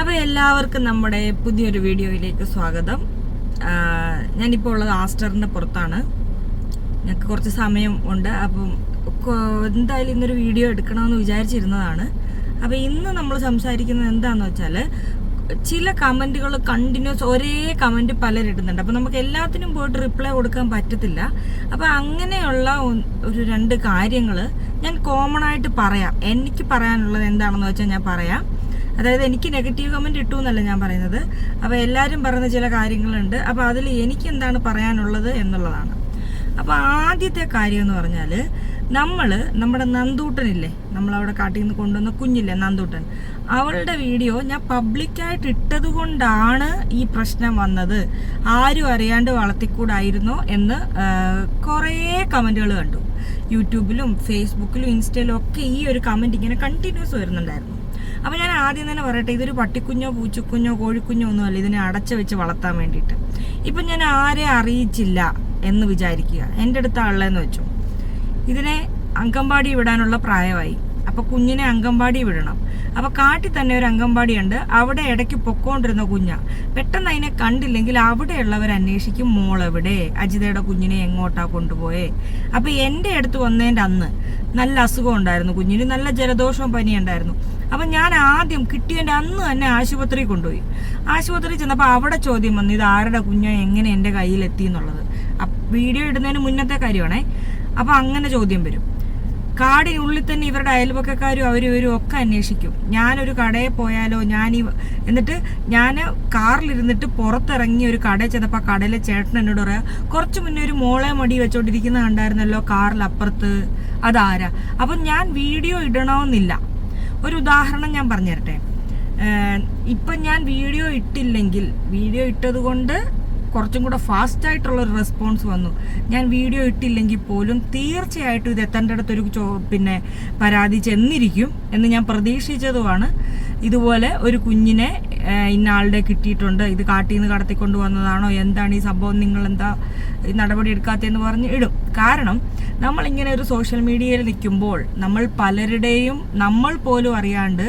അപ്പോൾ എല്ലാവർക്കും നമ്മുടെ പുതിയൊരു വീഡിയോയിലേക്ക് സ്വാഗതം. ഞാനിപ്പോ ഉള്ളത് ആസ്റ്ററിന്റെ പുറത്താണ്. ഞങ്ങൾക്ക് കുറച്ച് സമയം ഉണ്ട്. അപ്പം എന്തായാലും ഇന്നൊരു വീഡിയോ എടുക്കണമെന്ന് വിചാരിച്ചിരുന്നതാണ്. അപ്പോൾ ഇന്ന് നമ്മൾ സംസാരിക്കുന്നത് എന്താണെന്ന് വെച്ചാൽ ചില കമന്റുകൾ കണ്ടിന്യൂസ് ഒരേ കമന്റ് പലരിടുന്നുണ്ട് അപ്പോൾ നമുക്ക് എല്ലാത്തിനും പോയിട്ട് റിപ്ലൈ കൊടുക്കാൻ പറ്റത്തില്ല. അപ്പോൾ അങ്ങനെയുള്ള ഒരു രണ്ട് കാര്യങ്ങൾ ഞാൻ കോമൺ ആയിട്ട് പറയാം. എനിക്ക് പറയാനുള്ളത് എന്താണെന്ന് വെച്ചാൽ ഞാൻ പറയാം. അതായത് എനിക്ക് നെഗറ്റീവ് കമന്റ് ഇട്ടു എന്നല്ല ഞാൻ പറയുന്നത്. അപ്പോൾ എല്ലാവരും പറയുന്ന ചില കാര്യങ്ങളുണ്ട്. അപ്പോൾ അതിൽ എനിക്ക് എന്താണ് പറയാനുള്ളത് എന്നുള്ളതാണ്. അപ്പോൾ ആദ്യത്തെ കാര്യം എന്ന് പറഞ്ഞാൽ നമ്മൾ നമ്മുടെ നന്ദൂട്ടനില്ലേ നമ്മളവിടെ കാട്ടിൽ നിന്ന് കൊണ്ടുവന്ന കുഞ്ഞില്ലേ നന്ദൂട്ടൻ അവളുടെ വീഡിയോ ഞാൻ പബ്ലിക്കായിട്ട് ഇട്ടത് കൊണ്ടാണ് ഈ പ്രശ്നം വന്നത്. ആരും അറിയാണ്ട് വളർത്തിക്കൂടായിരുന്നോ എന്ന് കുറേ കമന്റുകൾ കണ്ടു. യൂട്യൂബിലും ഫേസ്ബുക്കിലും ഇൻസ്റ്റയിലും ഒക്കെ ഈ ഒരു കമന്റ് ഇങ്ങനെ കണ്ടിന്യൂസ് വരുന്നുണ്ടായിരുന്നു. അപ്പോൾ ഞാൻ ആദ്യം തന്നെ പറയട്ടെ ഇതൊരു പട്ടിക്കുഞ്ഞോ പൂച്ചക്കുഞ്ഞോ കോഴിക്കുഞ്ഞോ ഒന്നുമല്ല ഇതിനെ അടച്ചു വെച്ച് വളർത്താൻ വേണ്ടിയിട്ട്. ഇപ്പം ഞാൻ ആരെ അറിയിച്ചില്ല എന്ന് വിചാരിക്കുക. എന്റെ അടുത്ത ആളെന്ന് വെച്ചു. ഇതിനെ അങ്കമ്പാടി വിടാനുള്ള പ്രായമായി. അപ്പോൾ കുഞ്ഞിനെ അങ്കമ്പാടി വിടണം. അപ്പൊ കാട്ടിൽ തന്നെ ഒരു അങ്കമ്പാടി ഉണ്ട് അവിടെ ഇടയ്ക്ക് പൊക്കോണ്ടിരുന്ന കുഞ്ഞ. പെട്ടെന്ന് അതിനെ കണ്ടില്ലെങ്കിൽ അവിടെയുള്ളവർ അന്വേഷിക്കും മോൾ എവിടെ? അജിതയുടെ കുഞ്ഞിനെ എങ്ങോട്ടാ കൊണ്ടുപോയേ? അപ്പൊ എന്റെ അടുത്ത് വന്നതിന്റെ അന്ന് നല്ല അസുഖം ഉണ്ടായിരുന്നു കുഞ്ഞിന്. നല്ല ജലദോഷവും പനി ഉണ്ടായിരുന്നു അപ്പൊ ഞാൻ ആദ്യം കിട്ടിയതിന്റെ അന്ന് തന്നെ ആശുപത്രി കൊണ്ടുപോയി. ആശുപത്രി ചെന്നപ്പോൾ അവിടെ ചോദ്യം വന്നു ഇത് ആരുടെ കുഞ്ഞോ? എങ്ങനെ എന്റെ കയ്യിലെത്തി എന്നുള്ളത്? വീഡിയോ ഇടുന്നതിന് മുന്നത്തെ കാര്യമാണേ. അപ്പോൾ അങ്ങനെ ചോദ്യം വരും. കാടിനുള്ളിൽ തന്നെ ഇവരുടെ അയൽപക്കക്കാരും അവരും ഇവരും ഒക്കെ അന്വേഷിക്കും. ഞാനൊരു കടയിൽ പോയാലോ? ഞാൻ ഈ എന്നിട്ട് ഞാൻ കാറിലിരുന്നിട്ട് പുറത്തിറങ്ങി ഒരു കടയിൽ ചെന്നപ്പോൾ ആ കടയിലെ ചേട്ടൻ എന്നോട് പറയാം കുറച്ച് മുന്നേ ഒരു മോളെ മടി വെച്ചോണ്ടിരിക്കുന്ന കണ്ടായിരുന്നല്ലോ കാറിൽ അപ്പുറത്ത് അതാരാ? അപ്പം ഞാൻ വീഡിയോ ഇടണമെന്നില്ല ഒരു ഉദാഹരണം ഞാൻ പറഞ്ഞുതരട്ടെ. തരട്ടെ ഇപ്പം ഞാൻ വീഡിയോ ഇട്ടില്ലെങ്കിൽ വീഡിയോ ഇട്ടത് കൊണ്ട് കുറച്ചും കൂടെ ഫാസ്റ്റ് ആയിട്ടുള്ള ഒരു റെസ്പോൺസ് വന്നു. ഞാൻ വീഡിയോ ഇട്ടില്ലെങ്കിൽ പോലും തീർച്ചയായിട്ടും ഇത് എത്തേണ്ടടുത്ത് ഒരു ചോ പിന്നെ പരാതി ചെന്നിരിക്കും എന്ന് ഞാൻ പ്രതീക്ഷിച്ചതുമാണ്. ഇതുപോലെ ഒരു കുഞ്ഞിനെ ഇന്നാളുടെ കിട്ടിയിട്ടുണ്ട്. ഇത് കാട്ടിൽ നിന്ന് കടത്തിക്കൊണ്ട് വന്നതാണോ? എന്താണ് ഈ സംഭവം? നിങ്ങൾ എന്താ നടപടി എടുക്കാത്തതെന്ന് പറഞ്ഞ് ഇടും. കാരണം നമ്മളിങ്ങനെ ഒരു സോഷ്യൽ മീഡിയയിൽ നിൽക്കുമ്പോൾ നമ്മൾ പലരുടെയും നമ്മൾ പോലും അറിയാണ്ട്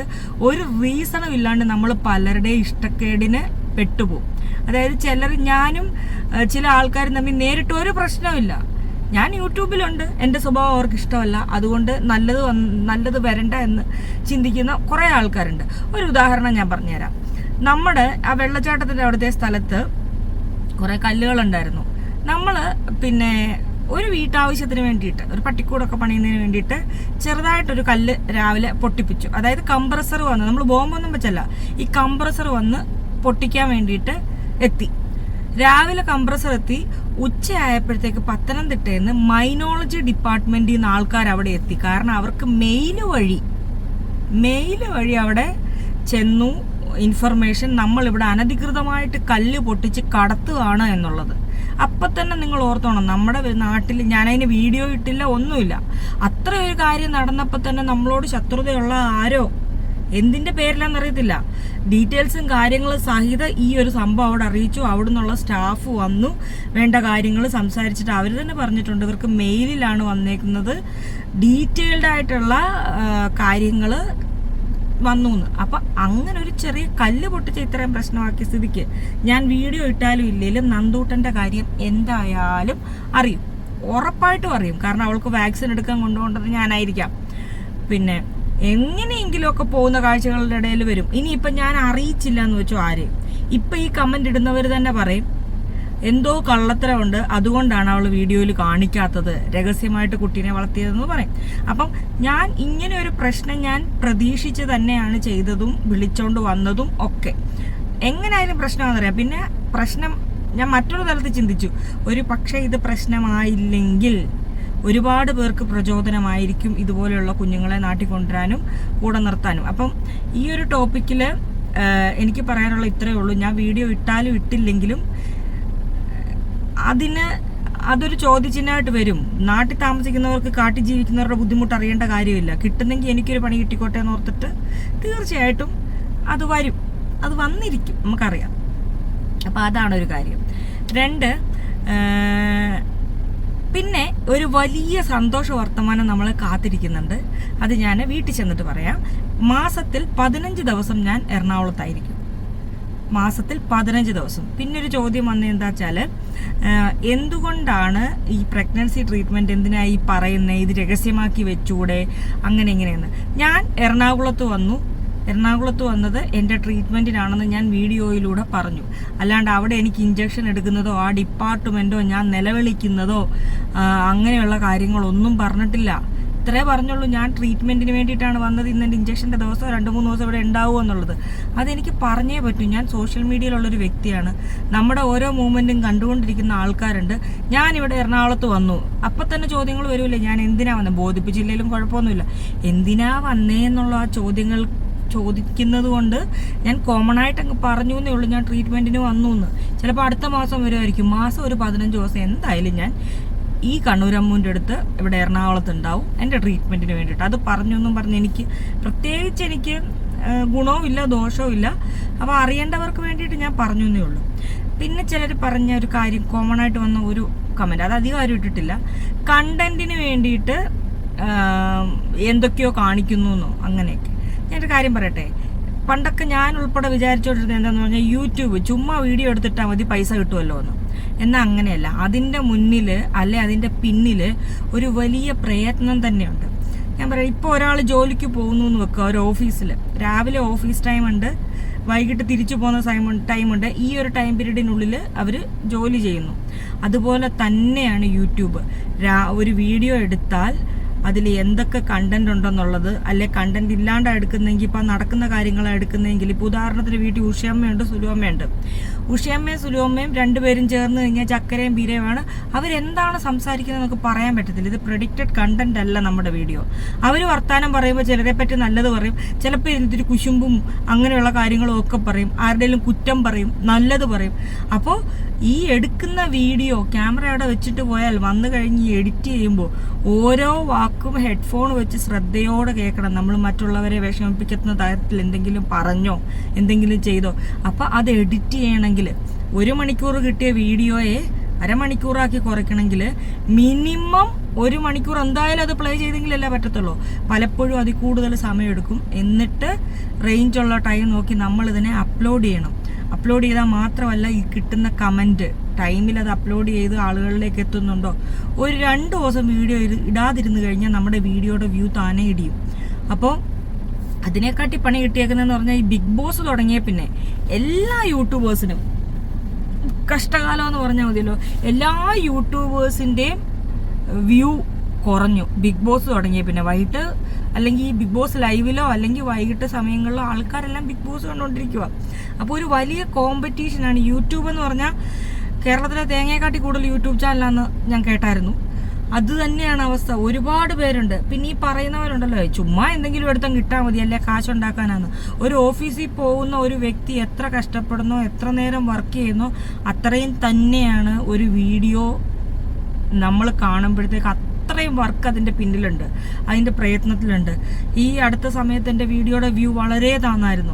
ഒരു റീസണും ഇല്ലാണ്ട് നമ്മൾ പലരുടെയും ഇഷ്ടക്കേടിന് പെട്ടുപോകും. അതായത് ചിലർ ഞാനും ചില ആൾക്കാരും തമ്മിൽ നേരിട്ട് ഒരു പ്രശ്നമില്ല ഞാൻ യൂട്യൂബിലുണ്ട്. എന്റെ സ്വഭാവം അവർക്ക് ഇഷ്ടമല്ല അതുകൊണ്ട് നല്ലത് നല്ലത് വരണ്ട എന്ന് ചിന്തിക്കുന്ന കുറേ ആൾക്കാരുണ്ട്. ഒരു ഉദാഹരണം ഞാൻ പറഞ്ഞുതരാം. നമ്മുടെ ആ വെള്ളച്ചാട്ടത്തിന്റെ അവിടുത്തെ സ്ഥലത്ത് കുറേ കല്ലുകളുണ്ടായിരുന്നു. നമ്മൾ പിന്നെ ഒരു വീട്ടാവശ്യത്തിന് വേണ്ടിയിട്ട് ഒരു പട്ടിക്കൂടൊക്കെ പണിയുന്നതിന് വേണ്ടിയിട്ട് ചെറുതായിട്ടൊരു കല്ല് രാവിലെ പൊട്ടിപ്പിച്ചു. അതായത് കംപ്രസർ വന്ന് നമ്മൾ ബോംബൊന്നും വെച്ചല്ല. ഈ കംപ്രസർ വന്ന് പൊട്ടിക്കാൻ വേണ്ടിയിട്ട് എത്തി. രാവിലെ കംപ്രസർ എത്തി. ഉച്ചയായപ്പോഴത്തേക്ക് പത്തനംതിട്ടയിൽ മൈനോളജി ഡിപ്പാർട്ട്മെന്റിൽ നിന്ന് ആൾക്കാർ അവിടെ എത്തി. കാരണം അവർക്ക് മെയിൽ വഴി മെയിൽ വഴി അവിടെ ചെന്നു ഇൻഫർമേഷൻ നമ്മൾ ഇവിടെ അനധികൃതമായിട്ട് കല്ല് പൊട്ടിച്ച് കടത്തുകയാണ് എന്നുള്ളത്. അപ്പൊ തന്നെ നിങ്ങൾ ഓർത്തോണം നമ്മുടെ നാട്ടിൽ ഞാനതിന് വീഡിയോ ഇട്ടില്ല ഒന്നുമില്ല. അത്ര ഒരു കാര്യം നടന്നപ്പോൾ തന്നെ നമ്മളോട് ശത്രുതയുള്ള ആരോ എന്തിന്റെ പേരിലാന്ന് അറിയത്തില്ല. ഡീറ്റെയിൽസും കാര്യങ്ങളും സഹിത ഈ ഒരു സംഭവം അവിടെ അറിയിച്ചു. അവിടെ നിന്നുള്ള സ്റ്റാഫ് വന്നു. വേണ്ട കാര്യങ്ങൾ സംസാരിച്ചിട്ട് അവർ തന്നെ പറഞ്ഞിട്ടുണ്ട്. ഇവർക്ക് മെയിലിലാണ് വന്നേക്കുന്നത്. ഡീറ്റെയിൽഡ് ആയിട്ടുള്ള കാര്യങ്ങൾ വന്നു എന്ന് അപ്പൊ അങ്ങനെ ഒരു ചെറിയ കല്ല് പൊട്ടിച്ച് ഇത്രയും പ്രശ്നമാക്കിയ സ്ഥിതിക്ക് ഞാൻ വീഡിയോ ഇട്ടാലും ഇല്ലെങ്കിലും നന്ദൂട്ടന്റെ കാര്യം എന്തായാലും അറിയും. ഉറപ്പായിട്ടും അറിയും. കാരണം അവൾക്ക് വാക്സിൻ എടുക്കാൻ കൊണ്ടുപോകേണ്ടത് ഞാനായിരിക്കാം. പിന്നെ എങ്ങനെയെങ്കിലും ഒക്കെ പോകുന്ന കാഴ്ചകളുടെ ഇടയിൽ വരും. ഇനിയിപ്പം ഞാൻ അറിയിച്ചില്ല എന്ന് വെച്ചോ ആര്? ഇപ്പം ഈ കമന്റ് ഇടുന്നവർ തന്നെ പറയും. എന്തോ കള്ളത്തരമുണ്ട്. അതുകൊണ്ടാണ് അവൾ വീഡിയോയിൽ കാണിക്കാത്തത്. രഹസ്യമായിട്ട് കുട്ടീനെ വളർത്തിയതെന്ന് പറയും. അപ്പം ഞാൻ ഇങ്ങനെ ഒരു പ്രശ്നം ഞാൻ പ്രതീക്ഷിച്ച് തന്നെയാണ് ചെയ്തതും വിളിച്ചോണ്ട് വന്നതും ഒക്കെ. എങ്ങനെയായാലും പ്രശ്നമാണെന്നറിയാം പിന്നെ പ്രശ്നം ഞാൻ മറ്റൊരു തലത്തിൽ ചിന്തിച്ചു. ഒരു പക്ഷേ ഇത് പ്രശ്നമായില്ലെങ്കിൽ ഒരുപാട് പേർക്ക് പ്രചോദനമായിരിക്കും ഇതുപോലെയുള്ള കുഞ്ഞുങ്ങളെ നാട്ടിൽ കൊണ്ടുവരാനും കൂടെ നിർത്താനും. അപ്പം ഈ ഒരു ടോപ്പിക്കിൽ എനിക്ക് പറയാനുള്ള ഇത്രയേ ഉള്ളൂ. ഞാൻ വീഡിയോ ഇട്ടാലും ഇട്ടില്ലെങ്കിലും അതിന് അതൊരു ചോദ്യചിഹ്നമായിട്ട് വരും. നാട്ടിൽ താമസിക്കുന്നവർക്ക് കാട്ടിൽ ജീവിക്കുന്നവരുടെ ബുദ്ധിമുട്ട് അറിയേണ്ട കാര്യമില്ല. കിട്ടുന്നെങ്കിൽ എനിക്കൊരു പണി കിട്ടിക്കോട്ടെ എന്ന് ഓർത്തിട്ട് തീർച്ചയായിട്ടും അത് വരും. അത് വന്നിരിക്കും. നമുക്കറിയാം. അപ്പോൾ അതാണ് ഒരു കാര്യം. രണ്ട് പിന്നെ ഒരു വലിയ സന്തോഷ വർത്തമാനം നമ്മൾ കാത്തിരിക്കുന്നുണ്ട്. അത് ഞാൻ വീട്ടിൽ ചെന്നിട്ട് പറയാം. മാസത്തിൽ പതിനഞ്ച് ദിവസം ഞാൻ എറണാകുളത്തായിരിക്കും. മാസത്തിൽ പതിനഞ്ച് ദിവസം. പിന്നെ ഒരു ചോദ്യം വന്നത് എന്താ വെച്ചാൽ എന്തുകൊണ്ടാണ് ഈ പ്രഗ്നൻസി ട്രീറ്റ്മെന്റ് എന്തിനായി പറയുന്നത് ഇത് രഹസ്യമാക്കി വെച്ചൂടെ? അങ്ങനെ ഇങ്ങനെയെന്ന്. ഞാൻ എറണാകുളത്ത് വന്നു. എറണാകുളത്ത് വന്നത് എന്റെ ട്രീറ്റ്മെന്റിനാണെന്ന് ഞാൻ വീഡിയോയിലൂടെ പറഞ്ഞു. അല്ലാണ്ട് അവിടെ എനിക്ക് ഇഞ്ചക്ഷൻ എടുക്കുന്നതോ ആ ഡിപ്പാർട്ട്മെന്റോ ഞാൻ നിലവിളിക്കുന്നതോ അങ്ങനെയുള്ള കാര്യങ്ങളൊന്നും പറഞ്ഞിട്ടില്ല. ഇത്രേ പറഞ്ഞുള്ളൂ. ഞാൻ ട്രീറ്റ്മെന്റിന് വേണ്ടിയിട്ടാണ് വന്നത്. ഇന്ന് എന്റെ ഇഞ്ചക്ഷന്റെ ദിവസം രണ്ട് മൂന്ന് ദിവസം ഇവിടെ ഉണ്ടാവുമോ എന്നുള്ളത്. അതെനിക്ക് പറഞ്ഞേ പറ്റൂ. ഞാൻ സോഷ്യൽ മീഡിയയിലുള്ളൊരു വ്യക്തിയാണ്. നമ്മുടെ ഓരോ മൂവ്മെന്റും കണ്ടുകൊണ്ടിരിക്കുന്ന ആൾക്കാരുണ്ട്. ഞാനിവിടെ എറണാകുളത്ത് വന്നു. അപ്പം തന്നെ ചോദ്യങ്ങൾ വരുമല്ലേ ഞാൻ എന്തിനാ വന്നത് ബോധിപ്പിച്ചില്ലെങ്കിലും കുഴപ്പമൊന്നുമില്ല. എന്തിനാ വന്നേ എന്നുള്ള ആ ചോദ്യങ്ങൾ ചോദിക്കുന്നത് കൊണ്ട് ഞാൻ കോമൺ ആയിട്ട് അങ്ങ് പറഞ്ഞു എന്നേ ഉള്ളൂ. ഞാൻ ട്രീറ്റ്മെന്റിന് വന്നു എന്ന് ചിലപ്പോൾ അടുത്ത മാസം വരെ ആയിരിക്കും മാസം ഒരു പതിനഞ്ച് ദിവസം. എന്തായാലും ഞാൻ ഈ കണ്ണൂരമ്മൂന്റെ അടുത്ത് ഇവിടെ എറണാകുളത്ത് ഉണ്ടാവും. എന്റെ ട്രീറ്റ്മെന്റിന് വേണ്ടിയിട്ട്. അത് പറഞ്ഞു എന്നും പറഞ്ഞ് എനിക്ക് പ്രത്യേകിച്ച് എനിക്ക് ഗുണവും ഇല്ല ദോഷവും ഇല്ല അപ്പോൾ അറിയേണ്ടവർക്ക് വേണ്ടിയിട്ട് ഞാൻ പറഞ്ഞു എന്നേ ഉള്ളൂ. പിന്നെ ചിലർ പറഞ്ഞ ഒരു കാര്യം കോമൺ ആയിട്ട് വന്ന ഒരു കമന്റ് അത് അധികം ആരും ഇട്ടിട്ടില്ല. കണ്ടന്റിന് വേണ്ടിയിട്ട് എന്തൊക്കെയോ കാണിക്കുന്നു എന്നോ അങ്ങനെയൊക്കെ. ഞാനൊരു കാര്യം പറയട്ടെ? പണ്ടൊക്കെ ഞാൻ ഉൾപ്പെടെ വിചാരിച്ചുകൊണ്ടിരുന്നത് എന്താന്ന് പറഞ്ഞാൽ യൂട്യൂബ് ചുമ്മാ വീഡിയോ എടുത്തിട്ടാൽ മതി പൈസ കിട്ടുമല്ലോ എന്ന് എന്നാൽ അങ്ങനെയല്ല. അതിന്റെ മുന്നിൽ അല്ലെ അതിന്റെ പിന്നിൽ ഒരു വലിയ പ്രയത്നം തന്നെയുണ്ട്. ഞാൻ പറയാം ഇപ്പോൾ ഒരാൾ ജോലിക്ക് പോകുന്നു എന്ന് വെക്കുക ഒരു ഓഫീസിൽ രാവിലെ ഓഫീസ് ടൈം ഉണ്ട് വൈകിട്ട് തിരിച്ചു പോകുന്ന ടൈം ടൈമുണ്ട് ഈ ഒരു ടൈം പീരീഡിനുള്ളിൽ അവർ ജോലി ചെയ്യുന്നു. അതുപോലെ തന്നെയാണ് യൂട്യൂബ്. ഒരു വീഡിയോ എടുത്താൽ അതിൽ എന്തൊക്കെ കണ്ടന്റ് ഉണ്ടെന്നുള്ളത് അല്ലെ കണ്ടന്റ് ഇല്ലാണ്ട് എടുക്കുന്നെങ്കിൽ ഇപ്പം നടക്കുന്ന കാര്യങ്ങളാണ് എടുക്കുന്നതെങ്കിൽ ഇപ്പോൾ ഉദാഹരണത്തിന് വീട്ടിൽ ഉഷയമ്മയുണ്ട് സുലുവമ്മയുണ്ട് ഉഷയമ്മയും സുലുവമ്മയും രണ്ടുപേരും ചേർന്ന് കഴിഞ്ഞാൽ ചക്കരയും ബീരയുമാണ് അവരെന്താണ് സംസാരിക്കുന്നത് നമുക്ക് പറയാൻ പറ്റത്തില്ല. ഇത് പ്രഡിക്റ്റഡ് കണ്ടന്റ് അല്ല നമ്മുടെ വീഡിയോ അവർ വർത്താനം പറയുമ്പോൾ ചിലരെ പറ്റി നല്ലത് പറയും. ചിലപ്പോൾ ഇതിനൊരു കുശുമ്പും അങ്ങനെയുള്ള കാര്യങ്ങളും ഒക്കെ പറയും. ആരുടെയും കുറ്റം പറയും നല്ലത് പറയും. അപ്പോൾ ഈ എടുക്കുന്ന വീഡിയോ ക്യാമറ അവിടെ വെച്ചിട്ട് പോയാൽ വന്നു കഴിഞ്ഞ് എഡിറ്റ് ചെയ്യുമ്പോൾ ഓരോ വാക്കും ഹെഡ്ഫോൺ വെച്ച് ശ്രദ്ധയോടെ കേൾക്കണം. നമ്മൾ മറ്റുള്ളവരെ വിഷമിപ്പിക്കുന്ന തരത്തിൽ എന്തെങ്കിലും പറഞ്ഞോ എന്തെങ്കിലും ചെയ്തോ. അപ്പോൾ അത് എഡിറ്റ് ചെയ്യണമെങ്കിൽ ഒരു മണിക്കൂർ കിട്ടിയ വീഡിയോയെ അരമണിക്കൂറാക്കി കുറയ്ക്കണമെങ്കിൽ മിനിമം ഒരു മണിക്കൂർ എന്തായാലും അത് പ്ലേ ചെയ്തെങ്കിലല്ലേ പറ്റത്തുള്ളൂ. പലപ്പോഴും അതിൽ കൂടുതൽ സമയമെടുക്കും. എന്നിട്ട് റേഞ്ചുള്ള ടൈം നോക്കി നമ്മളിതിനെ അപ്ലോഡ് ചെയ്യണം. അപ്ലോഡ് ചെയ്താൽ മാത്രമല്ല ഈ കിട്ടുന്ന കമന്റ് ടൈമിൽ അത് അപ്ലോഡ് ചെയ്ത് ആളുകളിലേക്ക് എത്തുന്നുണ്ടോ? ഒരു രണ്ട് ദിവസം വീഡിയോ ഇടാതിരുന്ന് കഴിഞ്ഞാൽ നമ്മുടെ വീഡിയോയുടെ വ്യൂ താനെ ഇടിയും. അപ്പോൾ അതിനെക്കാട്ടി പണി കിട്ടിയേക്കുന്നതെന്ന് പറഞ്ഞാൽ ഈ ബിഗ് ബോസ് തുടങ്ങിയ പിന്നെ എല്ലാ യൂട്യൂബേഴ്സിനും കഷ്ടകാലം എന്ന് പറഞ്ഞാൽ മതിയല്ലോ. എല്ലാ യൂട്യൂബേഴ്സിന്റെയും വ്യൂ കുറഞ്ഞു. ബിഗ് ബോസ് തുടങ്ങിയ പിന്നെ. വൈകിട്ട് അല്ലെങ്കിൽ ഈ ബിഗ് ബോസ് ലൈവിലോ അല്ലെങ്കിൽ വൈകിട്ട് സമയങ്ങളിലോ ആൾക്കാരെല്ലാം ബിഗ് ബോസ് കണ്ടുകൊണ്ടിരിക്കുക അപ്പോൾ ഒരു വലിയ കോമ്പറ്റീഷനാണ് യൂട്യൂബ് എന്ന് പറഞ്ഞാൽ കേരളത്തിലെ തേങ്ങയെക്കാട്ടി കൂടുതൽ യൂട്യൂബ് ചാനലാണെന്ന് ഞാൻ കേട്ടായിരുന്നു. അത് തന്നെയാണ് അവസ്ഥ. ഒരുപാട് പേരുണ്ട്. പിന്നെ ഈ പറയുന്നവരുണ്ടല്ലോ ചുമ്മാ എന്തെങ്കിലും എടുത്തും കിട്ടാൽ മതി അല്ലെ കാശുണ്ടാക്കാനാണ് ഒരു ഓഫീസിൽ പോകുന്ന ഒരു വ്യക്തി എത്ര കഷ്ടപ്പെടുന്നോ എത്ര നേരം വർക്ക് ചെയ്യുന്നോ അത്രയും തന്നെയാണ് ഒരു വീഡിയോ നമ്മൾ കാണുമ്പോഴത്തേക്ക് അത്രയും വർക്ക് അതിന്റെ പിന്നിലുണ്ട്. അതിന്റെ പ്രയത്നത്തിലുണ്ട്. ഈ അടുത്ത സമയത്ത് എന്റെ വീഡിയോയുടെ വ്യൂ വളരെ താന്നായിരുന്നു.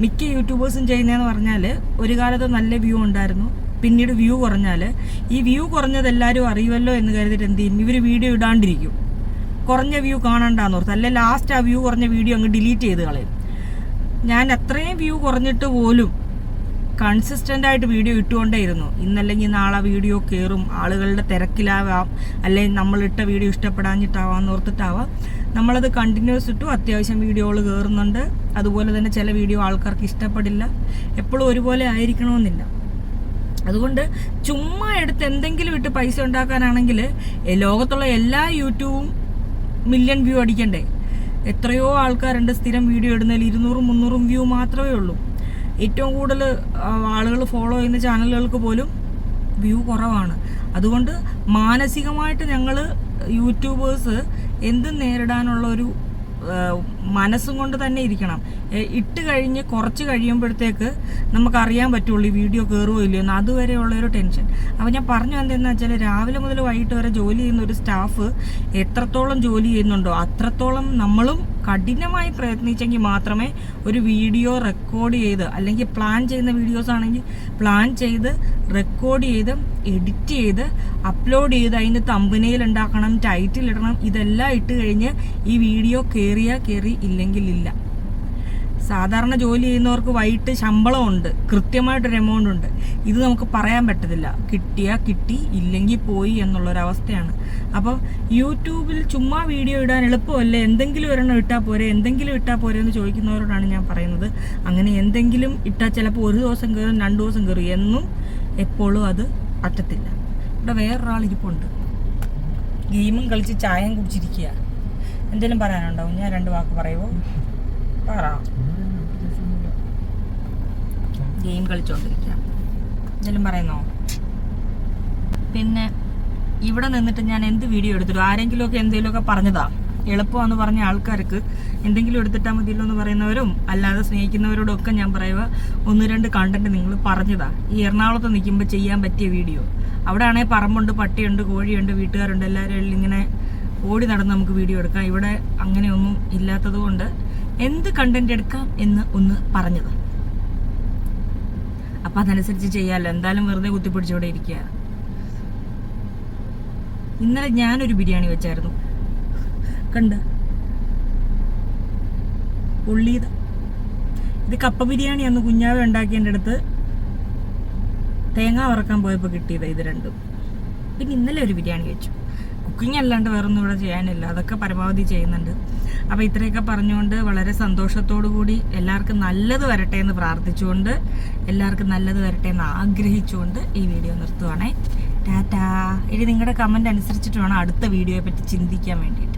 മിക്ക യൂട്യൂബേഴ്സും ചെയ്യുന്നതെന്ന് പറഞ്ഞാൽ ഒരു കാലത്ത് നല്ല വ്യൂ ഉണ്ടായിരുന്നു. പിന്നീട് വ്യൂ കുറഞ്ഞാൽ ഈ വ്യൂ കുറഞ്ഞത് എല്ലാവരും അറിയുമല്ലോ എന്ന് കരുതിയിട്ട് എന്ത് ചെയ്യും? ഇവർ വീഡിയോ ഇടാണ്ടിരിക്കും. കുറഞ്ഞ വ്യൂ കാണണ്ടാന്ന് ഓർത്ത്. അല്ലെ ലാസ്റ്റ് ആ വ്യൂ കുറഞ്ഞ വീഡിയോ അങ്ങ് ഡിലീറ്റ് ചെയ്ത് കളയും. ഞാൻ അത്രയും വ്യൂ കുറഞ്ഞിട്ട് പോലും കൺസിസ്റ്റന്റ് ആയിട്ട് വീഡിയോ ഇട്ടുകൊണ്ടേയിരുന്നു. ഇന്നല്ലെങ്കിൽ നാളെ വീഡിയോ കയറും ആളുകളുടെ തിരക്കിലാവാം. അല്ലെങ്കിൽ നമ്മളിട്ട വീഡിയോ ഇഷ്ടപ്പെടാഞ്ഞിട്ടാവാം എന്ന് ഓർത്തിട്ടാവാം. നമ്മളത് കണ്ടിന്യൂസ് ഇട്ടു. അത്യാവശ്യം വീഡിയോകൾ കയറുന്നുണ്ട് അതുപോലെ തന്നെ ചില വീഡിയോ ആൾക്കാർക്ക് ഇഷ്ടപ്പെടില്ല. എപ്പോഴും ഒരുപോലെ ആയിരിക്കണമെന്നില്ല. അതുകൊണ്ട് ചുമ്മാ എടുത്ത് എന്തെങ്കിലും ഇട്ട് പൈസ ഉണ്ടാക്കാനാണെങ്കിൽ ലോകത്തുള്ള എല്ലാ യൂട്യൂബും മില്യൺ വ്യൂ അടിക്കണ്ടേ? എത്രയോ ആൾക്കാരുണ്ട് സ്ഥിരം വീഡിയോ ഇടുന്നതിൽ. ഇരുന്നൂറും മുന്നൂറും വ്യൂ മാത്രമേ ഉള്ളൂ. ഏറ്റവും കൂടുതൽ ആളുകൾ ഫോളോ ചെയ്യുന്ന ചാനലുകൾക്ക് പോലും വ്യൂ കുറവാണ്. അതുകൊണ്ട് മാനസികമായിട്ട് ഞങ്ങൾ യൂട്യൂബേഴ്സ് എന്തും നേരിടാനുള്ള ഒരു മനസ്സും കൊണ്ട് തന്നെ ഇരിക്കണം. ഇട്ട് കഴിഞ്ഞ് കുറച്ച് കഴിയുമ്പോഴത്തേക്ക് നമുക്കറിയാൻ പറ്റുള്ളൂ ഈ വീഡിയോ കയറുമോ ഇല്ലയോ എന്ന്. അതുവരെയുള്ള ഒരു ടെൻഷൻ അപ്പോൾ ഞാൻ പറഞ്ഞു എന്തെന്ന് വെച്ചാൽ രാവിലെ മുതൽ വൈകിട്ട് വരെ ജോലി ചെയ്യുന്ന ഒരു സ്റ്റാഫ് എത്രത്തോളം ജോലി ചെയ്യുന്നുണ്ടോ അത്രത്തോളം നമ്മളും കഠിനമായി പ്രയത്നിച്ചെങ്കിൽ മാത്രമേ ഒരു വീഡിയോ റെക്കോർഡ് ചെയ്ത് അല്ലെങ്കിൽ പ്ലാൻ ചെയ്യുന്ന വീഡിയോസ് ആണെങ്കിൽ പ്ലാൻ ചെയ്ത് റെക്കോർഡ് ചെയ്ത് എഡിറ്റ് ചെയ്ത് അപ്ലോഡ് ചെയ്ത് അതിന് തമ്പനയിൽ ഉണ്ടാക്കണം ടൈറ്റിൽ ഇടണം ഇതെല്ലാം ഇട്ട് കഴിഞ്ഞ് ഈ വീഡിയോ കയറിയാൽ കയറി ഇല്ലെങ്കിൽ ഇല്ല. സാധാരണ ജോലി ചെയ്യുന്നവർക്ക് വൈകിട്ട് ശമ്പളമുണ്ട്. കൃത്യമായിട്ടൊരു എമൗണ്ട് ഉണ്ട്. ഇത് നമുക്ക് പറയാൻ പറ്റത്തില്ല. കിട്ടിയാൽ കിട്ടി ഇല്ലെങ്കിൽ പോയി എന്നുള്ളൊരവസ്ഥയാണ്. അപ്പോൾ യൂട്യൂബിൽ ചുമ്മാ വീഡിയോ ഇടാൻ എളുപ്പമല്ലേ? എന്തെങ്കിലും ഒരെണ്ണം ഇട്ടാൽ പോരെ? എന്തെങ്കിലും ഇട്ടാൽ പോരെ എന്ന് ചോദിക്കുന്നവരോടാണ് ഞാൻ പറയുന്നത്. അങ്ങനെ എന്തെങ്കിലും ഇട്ടാൽ ചിലപ്പോൾ ഒരു ദിവസം കയറും രണ്ട് ദിവസം കയറും. എന്നും എപ്പോഴും അത് പറ്റത്തില്ല. ഇവിടെ വേറൊരാൾ ഇരിപ്പുണ്ട്. ഗെയിമും കളിച്ച് ചായയും കുടിച്ചിരിക്കുക എന്തെങ്കിലും പറയാനുണ്ടാവും ഞാൻ രണ്ട് വാക്ക് പറയുമോ പറ. ഗെയിം കളിച്ചോണ്ടിരിക്കുക എന്തെങ്കിലും പറയുന്നോ? പിന്നെ ഇവിടെ നിന്നിട്ട് ഞാൻ എന്ത് വീഡിയോ എടുത്തിട്ടു ആരെങ്കിലുമൊക്കെ എന്തെങ്കിലുമൊക്കെ പറഞ്ഞതാ. എളുപ്പമാണെന്ന് പറഞ്ഞ ആൾക്കാർക്ക് എന്തെങ്കിലും എടുത്തിട്ടാൽ മതിയല്ലോ എന്ന് പറയുന്നവരും അല്ലാതെ സ്നേഹിക്കുന്നവരോടും ഒക്കെ ഞാൻ പറയുക ഒന്ന് രണ്ട് കണ്ടന്റ് നിങ്ങൾ പറഞ്ഞതാ. ഈ എറണാകുളത്ത് നിൽക്കുമ്പോൾ ചെയ്യാൻ പറ്റിയ വീഡിയോ. അവിടെ ആണെങ്കിൽ പറമ്പുണ്ട് പട്ടിയുണ്ട് കോഴിയുണ്ട് വീട്ടുകാരുണ്ട് എല്ലാവരും ഇങ്ങനെ ഓടി നടന്ന് നമുക്ക് വീഡിയോ എടുക്കാം. ഇവിടെ അങ്ങനെയൊന്നും ഇല്ലാത്തത് കൊണ്ട് എന്ത് കണ്ടന്റ് എടുക്കാം എന്ന് ഒന്ന് പറഞ്ഞത്. അപ്പൊ അതനുസരിച്ച് ചെയ്യാമല്ലോ എന്തായാലും വെറുതെ കുത്തിപ്പിടിച്ചോടെ ഇരിക്കുക ഇന്നലെ ഞാനൊരു ബിരിയാണി വെച്ചായിരുന്നു. കണ്ട്? ഉള്ളി ഇത് കപ്പ ബിരിയാണി അന്ന് കുഞ്ഞാവ് ഉണ്ടാക്കിയതിന്റെ അടുത്ത് തേങ്ങ വറക്കാൻ പോയപ്പോൾ കിട്ടിയത് ഇത് രണ്ടും. പിന്നെ ഇന്നലെ ഒരു ബിരിയാണി വെച്ചു. കുക്കിംഗ് അല്ലാണ്ട് വേറൊന്നും ഇവിടെ ചെയ്യാനില്ല. അതൊക്കെ പരമാവധി ചെയ്യുന്നുണ്ട്. അപ്പോൾ ഇത്രയൊക്കെ പറഞ്ഞുകൊണ്ട് വളരെ സന്തോഷത്തോടു കൂടി എല്ലാവർക്കും നല്ലത് വരട്ടെ എന്ന് പ്രാർത്ഥിച്ചുകൊണ്ട് എല്ലാവർക്കും നല്ലത് വരട്ടെ എന്ന് ആഗ്രഹിച്ചുകൊണ്ട് ഈ വീഡിയോ നിർത്തുവാണേ. ടാറ്റാ. ഇനി നിങ്ങളുടെ കമന്റ് അനുസരിച്ചിട്ട് വേണം അടുത്ത വീഡിയോയെ പറ്റി ചിന്തിക്കാൻ വേണ്ടിയിട്ട്.